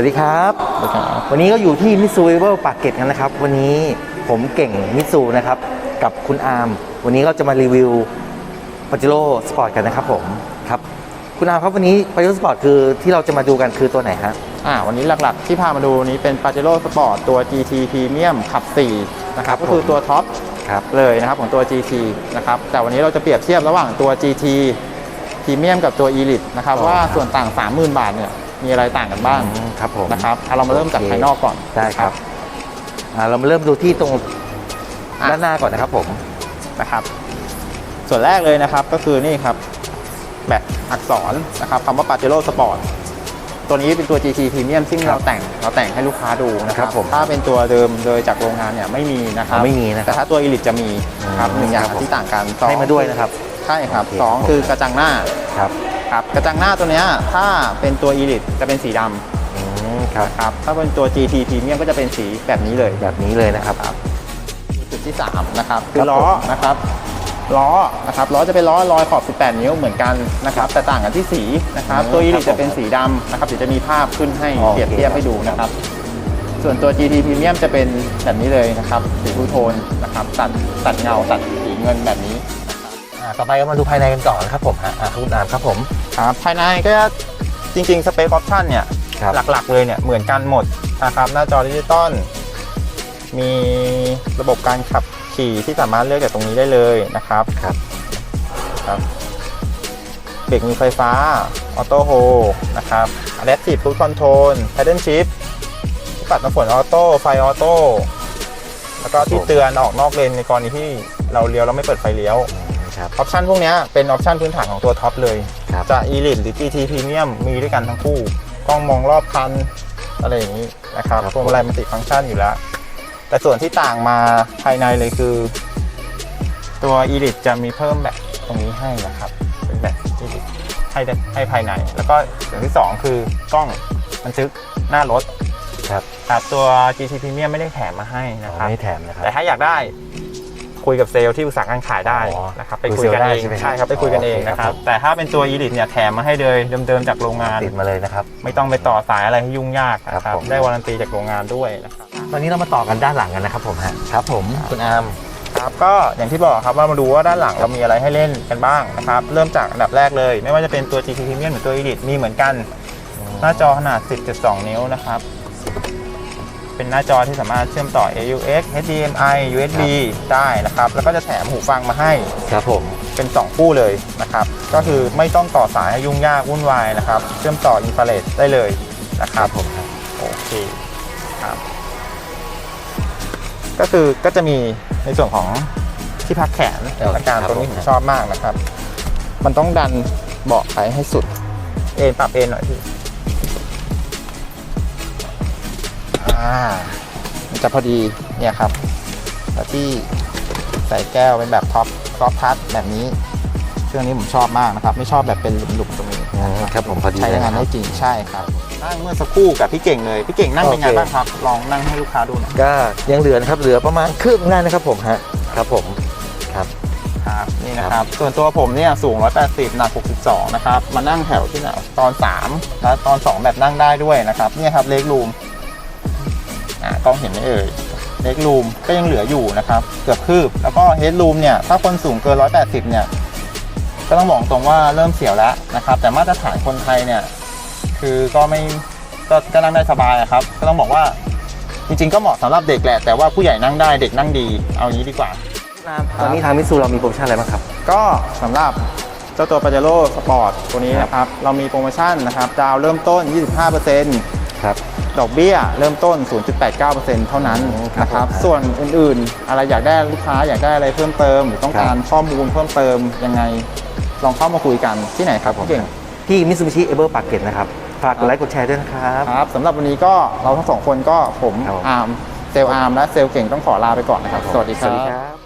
วัสดีครับ วันนี้ก็อยู่ที่มิสซูเวอร์ปากเกร็ดกันนะครับ วันนี้ผมเก่งมิสซูนะครับ กับคุณอาร์ม วันนี้เราจะมารีวิวปาเจโร่สปอร์ตกันนะครับผมครับ คุณอาร์มครับวันนี้ปาเจโร่สปอร์ตคือที่เราจะมาดูกันคือตัวไหนฮะอ่าวันนี้หลักๆที่พามาดูนี้เป็น Pajero Sport ตัว GT Premium ขับ 4 นะครับครับก็คือตัวท็อปครับเลยนะครับของตัว GT นะครับ แต่วันนี้เราจะเปรียบเทียบระหว่างตัว GT Premium กับตัว Elite นะครับอ๋อว่าครับส่วนต่าง 30,000 บาทเนี่ย มีอะไรต่างกันบ้างอืมครับผมนะครับเอาเรามาเริ่มจากโอเคภายนอกก่อนได้ครับอ่าเรามาเริ่มดูที่ตรงอะด้านหน้าก่อนนะครับผมนะครับ ส่วนแรกเลยนะครับก็คือนี่ครับแบบอักษรนะครับคำว่า Pajero Sport ตัวนี้เป็นตัว GT Premium ซึ่งครับเราแต่งเราแต่งให้ลูกค้าดูนะคครัรับบผมถ้าเป็นตัวเดิมโดยจากโรงงานเนี่ยไม่มีนะครับไม่มีนะครับแต่ถ้าตัว Elite จะมีครับอืมหนึ่งอย่างครับผมที่ต่างกันสองให้มาด้วยนะครับใช่ครับโอเคสองคือกระจังหน้าครับ ครับกระจังหน้าตัวเนี้ยถ้าเป็นตัว Elite จะเป็นสีดำอืมครับนะครับถ้าเป็นตัว GT Premium ก็จะเป็นสีแบบนี้เลย แบบนี้เลยนะครับ จุดที่ 3 นะครับ คืครัอบล้อผมนะครับล้อนะครับล้อจะเป็นล้อลอยขอบ 18 นิ้วเหมือนกันนะครับแต่ต่างกันที่สีนะครับอืมตัว e ครั l บ i จะเป็นสีดำนะครับเดี๋ยวจะมีภาพขึ้นให้โอเค เปรียบเทียบให้ดูนะครับ ส่วนตัว GT Premium จะเป็นแบบนี้เลยนะครับสีทูโทนนะครับตัดตัดเงาตัดสีเงินแบบนี้ อ่าต่อไปก็มาดูภายในกันต่อนะครับผมฮะอ่าคุณอาร์มครับผม ครับภายในก็จริงๆสเปคออปชั่นเนี่ย ครับ หลักๆเลยเนี่ยเหมือนกันหมดนะครับหน้าจอดิจิตอลมีระบบการขับขี่ที่สามารถเลือกจากตรงนี้ได้เลยนะครับครับ ครับเบรกมือไฟฟ้าออโต้โฮนะครับ Adaptive Cruise Control Paddle Shift ที่ปัดน้ำฝนออโต้ไฟออโต้แล้วก็ที่เตือนออกนอกเลนในกรณีที่เราเลี้ยวแล้วไม่เปิดไฟเลี้ยวอืม ครับออปชันพวกเนี้ยเป็นออปชันพื้นฐานของตัวท็อปเลยครับจะ Elite หรือ GT Premium มีด้วยกันทั้งคู่กล้องมองรอบคันอะไรอย่างนี้นะครับครับพวงมาลัยมันติฟังก์ชันอยู่แล้ว แต่ส่วนที่ต่างมาภายในเลยคือ ตัว Elite จะมีเพิ่มแบบตรงนี้ให้นะครับ เป็นแบบ Elite ให้ได้ให้ภายใน แล้วก็อย่างที่ 2 คือกล้องบันทึกหน้ารถครับครับตัว GT Premium ไม่ได้แถมมาให้นะอ๋อครับไม่แถมนะครับแต่ถ้าอยากได้ คุยกับเซลล์ที่อุตสาหการขายได้อ๋อนะครับไปคุคุยยเซลล์กันได้เองใช่ไหมครับใช่ครับไปคุยกันเองโอเคนะคครัรับบแต่ถ้าเป็นตัว Elite เนี่ยแถมมาให้เลยเดิมๆจากโรงงาน ติดมาเลยนะครับ ไม่ต้องไปต่อสายอะไรให้ยุ่งยากนะคครัรับบผม ได้วารันตีจากโรงงานด้วยนะครับ ตอนนี้เรามาต่อกันด้านหลังกันนะครับผมฮะครับผมคุณอาร์มครับก็อย่างที่บอกครับว่ามาดูว่าด้านหลังเรามีอะไรให้เล่นกันบ้างนะครับเริ่มจากอันดับแรกเลย ไม่ว่าจะเป็นตัว GT Premium หรือตัว Elite มีเหมือนกัน หน้าจอขนาด 10.2 นิ้วนะครับ เป็นหน้าจอที่สามารถเชื่อมต่อ AUX HDMI USB ได้นะครับ แล้วก็จะแถมหูฟังมาให้ครับผมเป็น 2 คู่เลยนะครับ ก็คือไม่ต้องต่อสายให้ยุ่งยากวุ่นวายนะครับ เชื่อมต่ออินฟราเรดได้เลยนะคครัรับบผมครับโอเคครับ ก็คือก็จะมีในส่วนของที่พักแขนเอออาการครับตรงนี้ผมผมชอบมากนะครับ มันต้องดันเบาะไปให้สุด เอ็นปรับเอ็นหน่อยพี่ อ่ามันจะพอดีเนี่ยครับแล้วที่ใส่แก้วเป็นแบบท็อปท็อปทัชแบบนี้เครื่องนี้ผมชอบมากนะครับ ไม่ชอบแบบเป็นหลุมๆตรงนี้อืมครับผมพอดีใช้เลยงานนะครัได้บจริงใช่ครับนั่งเมื่อสักครู่กับพี่เก่งเลยพี่เก่งนั่งเป็นไงโอเคบ้างครับ ลองนั่งให้ลูกค้าดูหน่อยก็ยังเหลือนะครับเหลือประมาณครึ่งได้นะครับผมฮะครับผมครับครับนี่นะครับ ส่วนตัวผมเนี่ยสูง 180 หนัก 62 นะครับ มานั่งแถวที่ไหนตอน 3 และตอน 2 แบบนั่งได้ด้วยนะครับ เนี่ยครับเล็กรูมอ่า กล้องเห็นไหมเอ่ยเล็กรูมก็ยังเหลืออยู่นะครับ เกือบคืบ แล้วก็เฮดรูมเนี่ย ถ้าคนสูงเกิน 180 เนี่ย ก็ต้องบอกตรงว่าเริ่มเสียวแล้วนะครับ แต่มาตรฐานคนไทยเนี่ย คือก็ไม่ก็ก็นั่งได้สบายอะครับ ก็ต้องบอกว่าจริงๆ ก็เหมาะสำหรับเด็กแหละ แต่ว่าผู้ใหญ่นั่งได้เด็กนั่งดี เอางี้ดีกว่า ตอนนี้ทางมิตซูเรามีโปรโมชั่นอะไรบ้างครับ ก็สำหรับเจ้าตัว Pajero Sport ตัวนี้นะครับ เรามีโปรโมชั่นนะครับ ดาวน์เริ่มต้น 25% ครับดอกเบี้ยเริ่มต้น 0.89%เท่านั้นอืมครับนะครับผมส่วนอื่นๆ อะไรอยากได้ลูกค้าอยากได้อะไรเพิ่มเติม หรือต้องการข้อมูลเพิ่มเติมยังไง ลองเข้ามาคุยกันที่ไหนครับพี่เก่งที่มิ t ซูบิชิเอเบอร์ปากเกร็ดนะครับ ฝากกดไลค์กดแชร์ด้วยนะครับครับสำหรับวันนี้ก็เราทั้งสองคนก็ผมครับผมอาร์มเซลล์อาร์มและเซลล์เก่งต้องขอลาไปก่อนนะครับ สวัสดีคสวัสดีรัครับบ